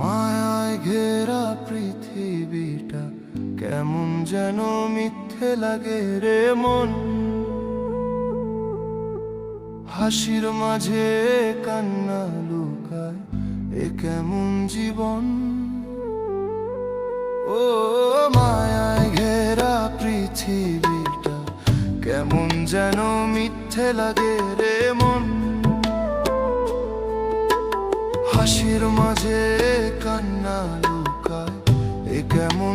মায়ায় ঘেরা পৃথিবীটা কেমন যেন মিথ্যে লাগে রে মন হাসির মাঝে কান্না লুকায় এ কেমন জীবন পৃথিবীটা কেমন যেন মিথ্যে লাগে রে মন। হাসির মাঝে কান্না লুকায় এ কেমন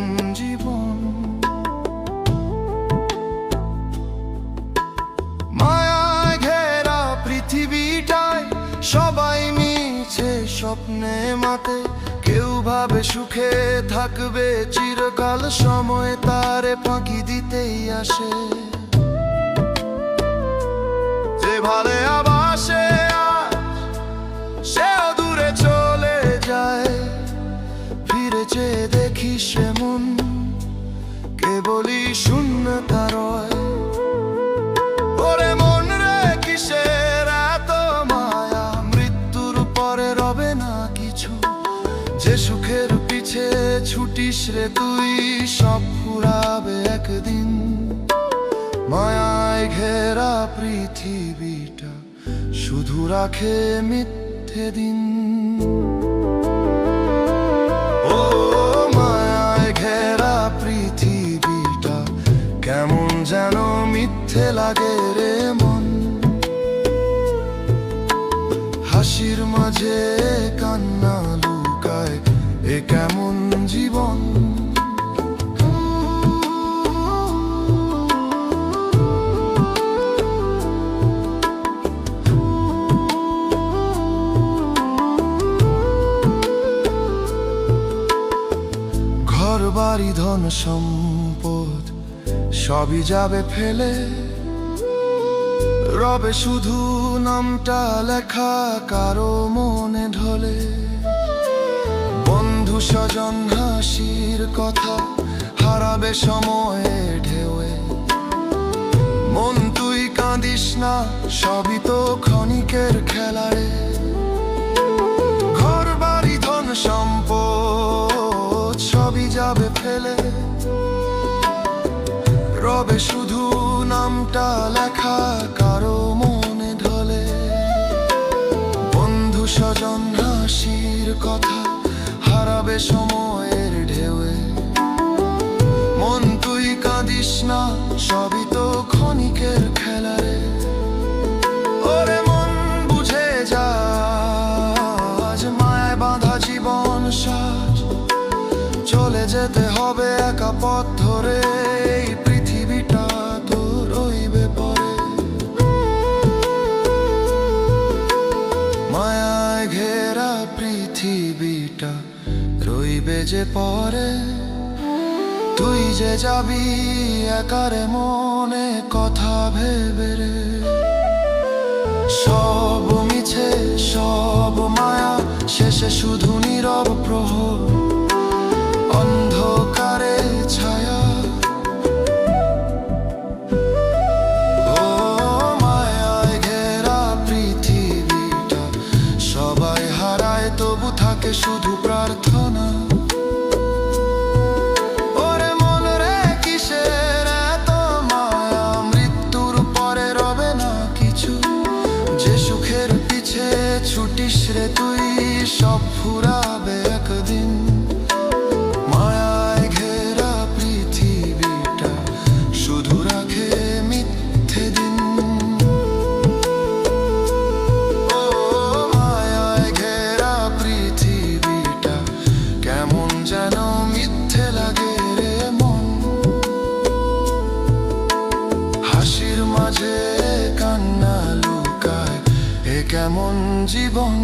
স্বপ্নে মাতে কেউ ভাবে সুখে থাকবে চিরকাল সময় তারে ফাঁকি দিতেই আসে। যে ভালে যে সুখের পিছে ছুটিস রে তুই, সব ফুরাবে একদিন। মায়ায় ঘেরা পৃথিবীটা শুধু রাখে মিথ্যে দিন। ও, মায়ায় ঘেরা পৃথিবীটা কেমন যেন মিথ্যে লাগে রে মন। হাসির মাঝে কান্না কেমন জীবন? ঘর, বাড়ি, ধন, সম্পদ, সবই যাবে ফেলে। রবে শুধু নামটা লেখা, কারও মনে ঢলে। বন্ধু স্বজন হাসির কথা হারাবে সময়ে ঢেউয়ে। মন তুই কাঁদিস না, সবই তো ক্ষণিকের খেলায় ঘর বাড়ি ধন সম্পদ, সবই যাবে ফেলে। রবে শুধু নামটা লেখা কারও মনে ঢলে। বন্ধু স্বজন হাসির কথা হারাবে সময়ের ঢেউয়ে। মন তুই কাঁদিস না, সবই তো ক্ষণিকের খেলারে। ওরে মন বুঝে যা মায় বাঁধা জীবন সাজ। চলে যেতে হবে একা পথ ধরে যে পরে তুই যে যাবি একারে মনে কথা ভেবে রে। সব মিছে, সব মায়া, শেষে শুধু নীরব প্রহর অন্ধকারে ছায়া। ঘেরা পৃথিবীটা, সবাই হারায়, তবু থাকে শুধু মাঝে কান্না লুকায়। এ কেমন জীবন?